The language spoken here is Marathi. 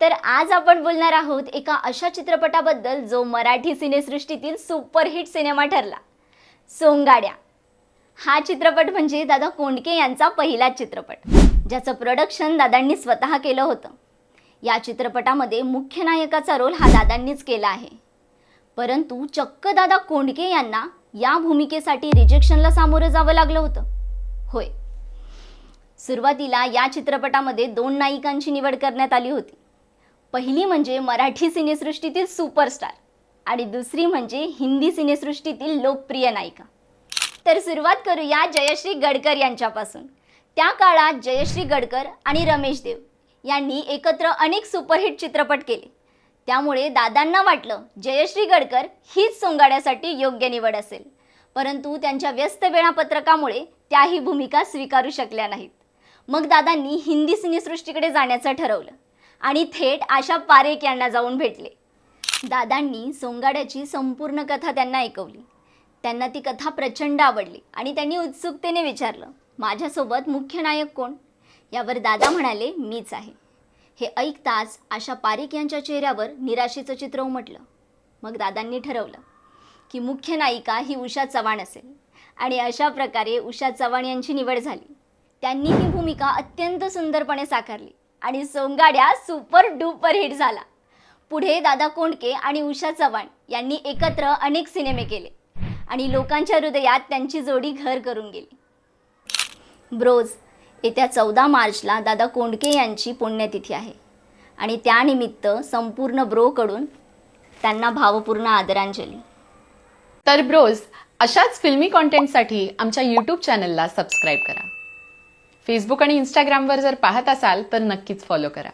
तर आज आपण बोलणार आहोत एका अशा चित्रपटाबद्दल जो मराठी सिनेसृष्टीतील सुपरहिट सिनेमा ठरला. सोंगाड्या. हा चित्रपट म्हणजे दादा कोंडके यांचा पहिलाच चित्रपट ज्याचं प्रोडक्शन दादांनी स्वतः केलं होतं. या चित्रपटामध्ये मुख्य नायकाचा रोल हा दादांनीच केला आहे. परंतु चक्क दादा कोंडके यांना या भूमिकेसाठी रिजेक्शनला सामोरं जावं लागलं होतं. होय. सुरुवातीला या चित्रपटामध्ये दोन नायिकांची निवड करण्यात आली होती. पहिली म्हणजे मराठी सिनेसृष्टीतील सुपरस्टार आणि दुसरी म्हणजे हिंदी सिनेसृष्टीतील लोकप्रिय नायिका. तर सुरुवात करूया जयश्री गडकर यांच्यापासून. त्या काळात जयश्री गडकर आणि रमेश देव यांनी एकत्र अनेक सुपरहिट चित्रपट केले. त्यामुळे दादांना वाटलं जयश्री गडकर हीच सोंगाड्यासाठी योग्य निवड असेल. परंतु त्यांच्या व्यस्त वेळापत्रकामुळे त्याही भूमिका स्वीकारू शकल्या नाहीत. मग दादांनी हिंदी सिनेसृष्टीकडे जाण्याचं ठरवलं. आणि थेट आशा पारेख यांना जाऊन भेटले. दादांनी सोंगाड्याची संपूर्ण कथा त्यांना ऐकवली. त्यांना ती कथा प्रचंड आवडली आणि त्यांनी उत्सुकतेने विचारलं माझ्यासोबत मुख्य नायक कोण? यावर दादा म्हणाले मीच आहे. हे ऐकताच आशा पारेख यांच्या चेहऱ्यावर निराशेचं चित्र उमटलं. मग दादांनी ठरवलं की मुख्य नायिका ही उषा चव्हाण असेल आणि अशा प्रकारे उषा चव्हाण यांची निवड झाली. त्यांनी ही भूमिका अत्यंत सुंदरपणे साकारली. आणि सोंगाड्या सुपर डुपर हिट झाला. पुढे दादा कोंडके आणि उषा चव्हाण यांनी एकत्र अनेक सिनेमे केले. आणि लोकांच्या हृदयात त्यांची जोडी घर करून गेली. ब्रोज येत्या चौदा मार्चला दादा कोंडके यांची पुण्यतिथी आहे. आणि त्यानिमित्त संपूर्ण ब्रोकडून त्यांना भावपूर्ण आदरांजली. तर ब्रोज अशाच फिल्मी कॉन्टेंटसाठी आमच्या यूट्यूब चॅनलला सबस्क्राईब करा. फेसबुक आणि इंस्टाग्रामवर जर पाहत असाल तर नक्कीच फॉलो करा.